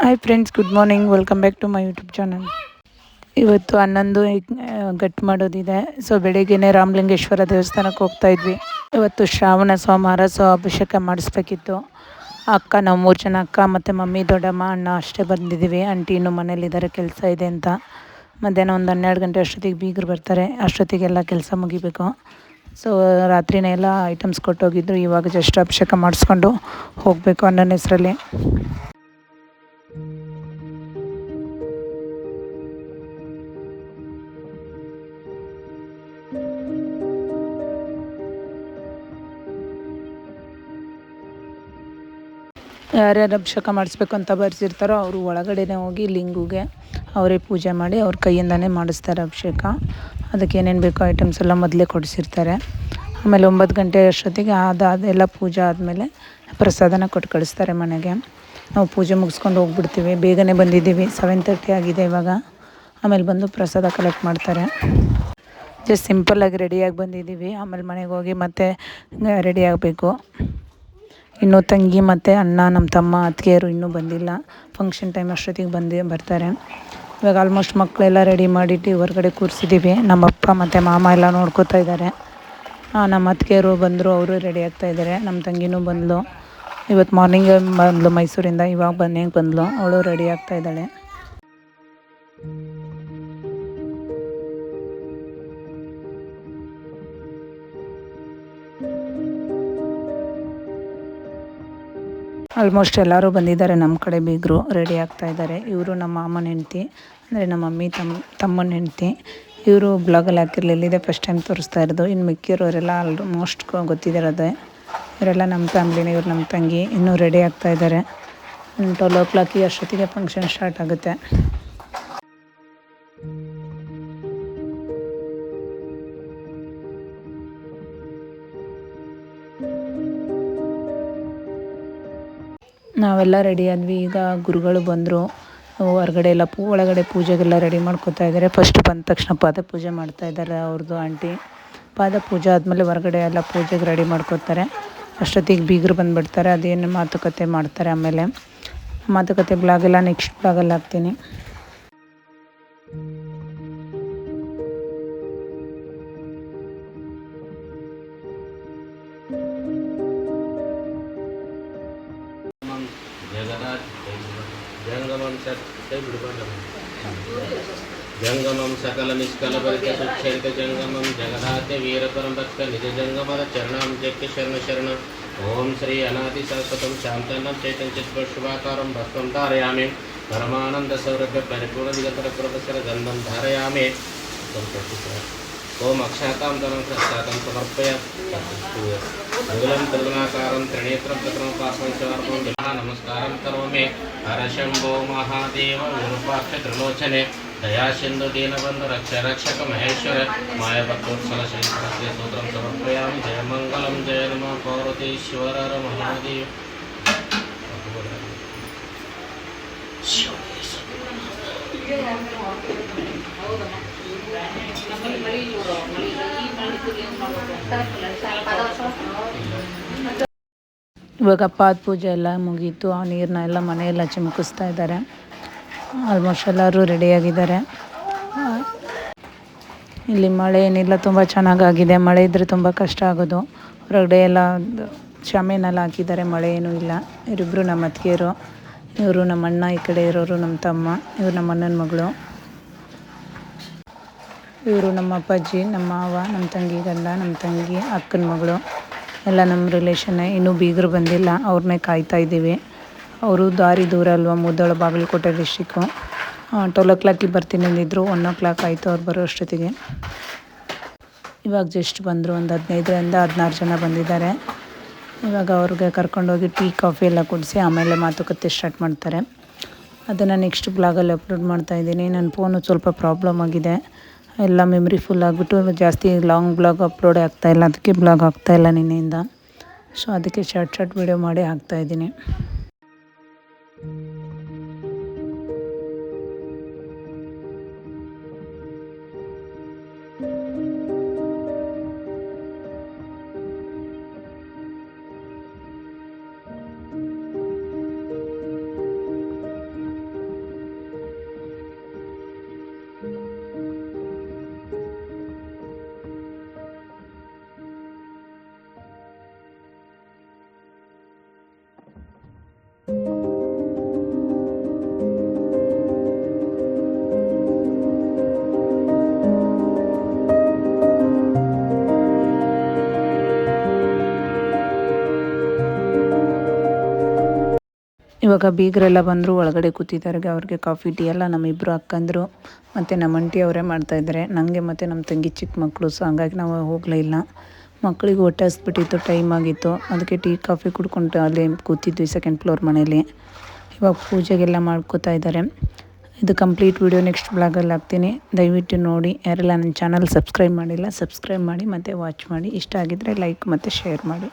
Hi friends good morning welcome back to my YouTube channel ಇವತ್ತು ಹನ್ನೊಂದು ಗಟ್ ಮಾಡೋದಿದೆ. So ಬೆಳಿಗ್ಗೆನೆ ರಾಮಲಿಂಗೇಶ್ವರ ದೇವಸ್ಥಾನಕ್ಕೆ ಹೋಗ್ತಾ ಇದ್ವಿ. ಇವತ್ತು ಶ್ರಾವಣ ಸೋಮವಾರ ಸೊ ಅಭಿಷೇಕ ಮಾಡಿಸ್ಬೇಕಿತ್ತು. ಅಕ್ಕ ನಾವು ಮೂರು ಜನ ಅಕ್ಕ ಮತ್ತು ಮಮ್ಮಿ, ದೊಡ್ಡಮ್ಮ, ಅಣ್ಣ ಅಷ್ಟೇ ಬಂದಿದ್ದೀವಿ. ಆಂಟಿ ಇನ್ನೂ ಮನೇಲಿದ್ದಾರೆ, ಕೆಲಸ ಇದೆ ಅಂತ. ಮಧ್ಯಾಹ್ನ ಒಂದು ಹನ್ನೆರಡು ಗಂಟೆ ಅಷ್ಟೊತ್ತಿಗೆ ಬೀಗರು ಬರ್ತಾರೆ. ಅಷ್ಟೊತ್ತಿಗೆಲ್ಲ ಕೆಲಸ ಮುಗಿಬೇಕು. ಸೊ ರಾತ್ರಿನೇ ಎಲ್ಲ ಐಟಮ್ಸ್ ಕೊಟ್ಟೋಗಿದ್ರು, ಇವಾಗ ಜಸ್ಟ್ ಅಭಿಷೇಕ ಮಾಡಿಸ್ಕೊಂಡು ಹೋಗಬೇಕು ಅನ್ನೋ ಹೆಸರಲ್ಲಿ. ಯಾರ್ಯಾರು ಅಭಿಷೇಕ ಮಾಡಿಸ್ಬೇಕು ಅಂತ ಬರ್ಸಿರ್ತಾರೋ ಅವರು ಒಳಗಡೆನೇ ಹೋಗಿ ಲಿಂಗುಗೆ ಅವರೇ ಪೂಜೆ ಮಾಡಿ ಅವ್ರ ಕೈಯಿಂದನೇ ಮಾಡಿಸ್ತಾರೆ ಅಭಿಷೇಕ. ಅದಕ್ಕೆ ಏನೇನು ಬೇಕೋ ಐಟಮ್ಸ್ ಎಲ್ಲ ಮೊದಲೇ ಕೊಡಿಸಿರ್ತಾರೆ. ಆಮೇಲೆ ಒಂಬತ್ತು ಗಂಟೆ ಅಷ್ಟೊತ್ತಿಗೆ ಅದಾದ ಎಲ್ಲ ಪೂಜೆ ಆದಮೇಲೆ ಪ್ರಸಾದನ ಕೊಟ್ಟು ಕಳಿಸ್ತಾರೆ ಮನೆಗೆ. ನಾವು ಪೂಜೆ ಮುಗಿಸ್ಕೊಂಡು ಹೋಗ್ಬಿಡ್ತೀವಿ. ಬೇಗನೆ ಬಂದಿದ್ದೀವಿ. ಸೆವೆನ್ ತರ್ಟಿ ಆಗಿದೆ ಇವಾಗ. ಆಮೇಲೆ ಬಂದು ಪ್ರಸಾದ ಕಲೆಕ್ಟ್ ಮಾಡ್ತಾರೆ. ಜಸ್ಟ್ ಸಿಂಪಲ್ಲಾಗಿ ರೆಡಿಯಾಗಿ ಬಂದಿದ್ದೀವಿ. ಆಮೇಲೆ ಮನೆಗೆ ಹೋಗಿ ಮತ್ತೆ ರೆಡಿ ಆಗಬೇಕು. ಇನ್ನೂ ತಂಗಿ ಮತ್ತು ಅಣ್ಣ ನಮ್ಮ ತಮ್ಮ, ಅತ್ತಿಗೆಯರು ಇನ್ನೂ ಬಂದಿಲ್ಲ. ಫಂಕ್ಷನ್ ಟೈಮ್ ಅಷ್ಟೊತ್ತಿಗೆ ಬಂದು ಬರ್ತಾರೆ. ಇವಾಗ ಆಲ್ಮೋಸ್ಟ್ ಮಕ್ಕಳೆಲ್ಲ ರೆಡಿ ಮಾಡಿಟ್ಟು ಹೊರಗಡೆ ಕೂರಿಸಿದ್ದೀವಿ ನಮ್ಮ ಅಪ್ಪ ಮತ್ತು ಮಾಮ ಎಲ್ಲ ನೋಡ್ಕೋತಾ ಇದ್ದಾರೆ. ನಮ್ಮ ಅತ್ತಿಗೆಯರು ಬಂದರು, ಅವರು ರೆಡಿ ಆಗ್ತಾ ಇದ್ದಾರೆ. ನಮ್ಮ ತಂಗಿನೂ ಬಂದಳು ಇವತ್ತು ಮಾರ್ನಿಂಗ್ ಬಂದಳು ಮೈಸೂರಿಂದ, ಇವಾಗ ಬನ್ನೇಗೆ ಬಂದಳು ಅವಳು ರೆಡಿ ಆಗ್ತಾ ಇದ್ದಾಳೆ. ಆಲ್ಮೋಸ್ಟ್ ಎಲ್ಲರೂ ಬಂದಿದ್ದಾರೆ ನಮ್ಮ ಕಡೆ ಬೀಗರು ರೆಡಿ ಆಗ್ತಾ ಇದ್ದಾರೆ. ಇವರು ನಮ್ಮ ಮಾಮನ ಹೆಂಡತಿ, ಅಂದರೆ ನಮ್ಮ ಮಮ್ಮಿ ತಮ್ಮ ತಮ್ಮನ ಹೆಂಡತಿ. ಇವರು ಬ್ಲಾಗಲ್ಲಿ ಹಾಕಿರಲಿಲ್ಲ ಇದೇ ಫಸ್ಟ್ ಟೈಮ್ ತೋರಿಸ್ತಾ ಇರೋದು. ಇನ್ನು ಮಿಕ್ಕಿರೋರೆಲ್ಲ ಆಲ್ಮೋಸ್ಟ್ ಗೊತ್ತಿದ್ದಿರೋದೇ ಇವರೆಲ್ಲ ನಮ್ಮ ಫ್ಯಾಮ್ಲಿನೇ ಇವ್ರು ನಮ್ಮ ತಂಗಿ, ಇನ್ನೂ ರೆಡಿ ಆಗ್ತಾ ಇದ್ದಾರೆ. ಟ್ವೆಲ್ ಓ ಕ್ಲಾಕಿಗೆ ಅಷ್ಟೊತ್ತಿಗೆ ಫಂಕ್ಷನ್ ಸ್ಟಾರ್ಟ್ ಆಗುತ್ತೆ. ನಾವೆಲ್ಲ ರೆಡಿ ಆದ್ವಿ. ಈಗ ಗುರುಗಳು ಬಂದರು. ಹೊರಗಡೆ ಎಲ್ಲ ಪೂ, ಒಳಗಡೆ ಪೂಜೆಗೆಲ್ಲ ರೆಡಿ ಮಾಡ್ಕೋತಾ ಇದ್ದಾರೆ ಫಸ್ಟ್ ಬಂದ ತಕ್ಷಣ ಪಾದ ಪೂಜೆ ಮಾಡ್ತಾ ಇದ್ದಾರೆ ಅವ್ರದ್ದು ಆಂಟಿ. ಪಾದ ಪೂಜೆ ಆದಮೇಲೆ ಹೊರಗಡೆ ಎಲ್ಲ ಪೂಜೆಗೆ ರೆಡಿ ಮಾಡ್ಕೋತಾರೆ. ಅಷ್ಟೊತ್ತಿಗೆ ಬೀಗರು ಬಂದುಬಿಡ್ತಾರೆ. ಅದೇನು ಮಾತುಕತೆ ಮಾಡ್ತಾರೆ ಆಮೇಲೆ. ಮಾತುಕತೆ ಬ್ಲಾಗೆಲ್ಲ ನೆಕ್ಸ್ಟ್ ಬ್ಲಾಗಲ್ಲಿ ಹಾಕ್ತೀನಿ. జంగమం సకల నిష్కల పరిత జంగమం జగదాత్య వీరపరం భక్త నిజ జంగమల చరణం చెప్పి శరణ శరణ. ఓం శ్రీ అనాది శాశ్వతం శాంతన్నం చైతన్య శుభాకారం భక్తం ధారయామి. పరమానంద సౌరభ్య పరిపూర్ణ విగతర ప్రొఫెసర్ గంధం ధారయామి. సంతోషిస్తారు ओम अक्षाताम अक्षातांतरम प्रस्थातम समर्पय मुगलम तरुणाकारं त्रिनेत्रं तत्रोपासं समर्पं नमस्कारं करोमि। हरशम्भो महादेव विरूपाक्षत्रिलोचने दयासिन्धुदीनबन्धु रक्ष रक्षक महेश्वर। मायभक्तोत्सलशङ्करस्य सूत्रं समर्पयामि। जय मङ्गलं जय नमः पार्वतीश्वर महादेव। Thank you. ಇವಾಗ ಪಾದ ಪೂಜೆ ಎಲ್ಲ ಮುಗೀತು. ಆ ನೀರನ್ನ ಎಲ್ಲ ಮನೆಯೆಲ್ಲ ಚಿಮುಕಿಸ್ತಾ ಇದ್ದಾರೆ. ಆಲ್ಮೋಸ್ಟ್ ಎಲ್ಲರೂ ರೆಡಿಯಾಗಿದ್ದಾರೆ ಇಲ್ಲಿ ಮಳೆ ಏನಿಲ್ಲ, ತುಂಬ ಚೆನ್ನಾಗಾಗಿದೆ. ಮಳೆ ಇದ್ದರೆ ತುಂಬ ಕಷ್ಟ ಆಗೋದು. ಹೊರಗಡೆ ಎಲ್ಲ ಶಾಮಿಯನ್ನೆಲ್ಲ ಹಾಕಿದ್ದಾರೆ. ಮಳೆ ಏನೂ ಇಲ್ಲ. ಇವರಿಬ್ಬರು ನಮ್ಮ ಅತ್ತಿಗೆಯರು, ಇವರು ನಮ್ಮ ಅಣ್ಣ, ಈ ಕಡೆ ಇರೋರು ನಮ್ಮ ತಮ್ಮ, ಇವರು ನಮ್ಮ ಅಣ್ಣನ ಮಗಳು. ಇವರು ನಮ್ಮ ಅಪ್ಪಾಜಿ, ನಮ್ಮ ಮಾವ, ನಮ್ಮ ತಂಗಿ, ಗಂಡ, ನಮ್ಮ ತಂಗಿ, ಅಕ್ಕನ ಮಗಳು. ಎಲ್ಲ ನಮ್ಮ ರಿಲೇಷನ್ನೇ ಇನ್ನೂ ಬೀಗರು ಬಂದಿಲ್ಲ. ಅವ್ರನ್ನೇ ಕಾಯ್ತಾ ಇದ್ದೀವಿ. ಅವರು ದಾರಿ ದೂರ ಅಲ್ವಾ? ಮುದ್ದೋಳ ಬಾಗಲಕೋಟೆ ಡಿಸ್ಟಿಕ್ಕು ಟ್ವೆಲ್ ಓ ಕ್ಲಾಕಿಗೆ ಬರ್ತೀನಿ ಅಂದಿದ್ರು. ಒನ್ ಓ ಕ್ಲಾಕ್ ಆಯಿತು ಅವ್ರು ಬರೋ ಅಷ್ಟೊತ್ತಿಗೆ. ಇವಾಗ ಜಸ್ಟ್ ಬಂದರು ಒಂದು ಹದಿನೈದರಿಂದ ಹದಿನಾರು ಜನ ಬಂದಿದ್ದಾರೆ. ಇವಾಗ ಅವ್ರಿಗೆ ಕರ್ಕೊಂಡೋಗಿ ಟೀ, ಕಾಫಿ ಎಲ್ಲ ಕುಡಿಸಿ ಆಮೇಲೆ ಮಾತುಕತೆ ಸ್ಟಾರ್ಟ್ ಮಾಡ್ತಾರೆ. ಅದನ್ನು ನೆಕ್ಸ್ಟ್ ಬ್ಲಾಗಲ್ಲಿ ಅಪ್ಲೋಡ್ ಮಾಡ್ತಾಯಿದ್ದೀನಿ ನನ್ನ ಫೋನು ಸ್ವಲ್ಪ ಪ್ರಾಬ್ಲಮ್ ಆಗಿದೆ. ಎಲ್ಲ ಮೆಮ್ರಿ ಫುಲ್ ಆಗಿಬಿಟ್ಟು ಜಾಸ್ತಿ ಲಾಂಗ್ ಬ್ಲಾಗ್ ಅಪ್ಲೋಡೇ ಆಗ್ತಾಯಿಲ್ಲ ಅದಕ್ಕೆ ಬ್ಲಾಗ್ ಆಗ್ತಾಯಿಲ್ಲ ನಿನ್ನೆಯಿಂದ. ಸೊ ಅದಕ್ಕೆ ಶಾರ್ಟ್ ಶಾರ್ಟ್ ವೀಡಿಯೋ ಮಾಡಿ ಹಾಕ್ತಾಯಿದ್ದೀನಿ ಇವಾಗ ಬೀಗರೆಲ್ಲ ಬಂದರು, ಒಳಗಡೆ ಕೂತಿದ್ದಾರೆ. ಅವ್ರಿಗೆ ಕಾಫಿ, ಟೀ ಎಲ್ಲ ನಮ್ಮ ಇಬ್ಬರು ಅಕ್ಕಂದರು. ಮತ್ತು ನಮ್ಮ ಅಂಟಿ ಅವರೇ ಮಾಡ್ತಾಯಿದ್ದಾರೆ ನನಗೆ ಮತ್ತು ನಮ್ಮ ತಂಗಿ ಚಿಕ್ಕ ಮಕ್ಕಳು ಸೊ ಹಂಗಾಗಿ ನಾವು ಹೋಗಲೇ ಇಲ್ಲ. ಮಕ್ಕಳಿಗೆ ಹೊಟ್ಟೆ ಹಸ್ಬಿಟ್ಟಿತ್ತು ಟೈಮ್ ಆಗಿತ್ತು. ಅದಕ್ಕೆ ಟೀ, ಕಾಫಿ ಕುಡ್ಕೊಂಡು ಅಲ್ಲಿ ಕೂತಿದ್ವಿ ಸೆಕೆಂಡ್ ಫ್ಲೋರ್ ಮನೇಲಿ ಇವಾಗ ಪೂಜೆಗೆಲ್ಲ ಮಾಡ್ಕೋತಾ ಇದ್ದಾರೆ. ಇದು ಕಂಪ್ಲೀಟ್ ವಿಡಿಯೋ ನೆಕ್ಸ್ಟ್ ಬ್ಲಾಗಲ್ಲಿ ಹಾಕ್ತೀನಿ. ದಯವಿಟ್ಟು ನೋಡಿ. ಯಾರೆಲ್ಲ ನನ್ನ ಚಾನಲ್ ಸಬ್ಸ್ಕ್ರೈಬ್ ಮಾಡಿಲ್ಲ ಸಬ್ಸ್ಕ್ರೈಬ್ ಮಾಡಿ, ಮತ್ತು ವಾಚ್ ಮಾಡಿ. ಇಷ್ಟ ಆಗಿದ್ದರೆ ಲೈಕ್ ಮತ್ತು ಶೇರ್ ಮಾಡಿ.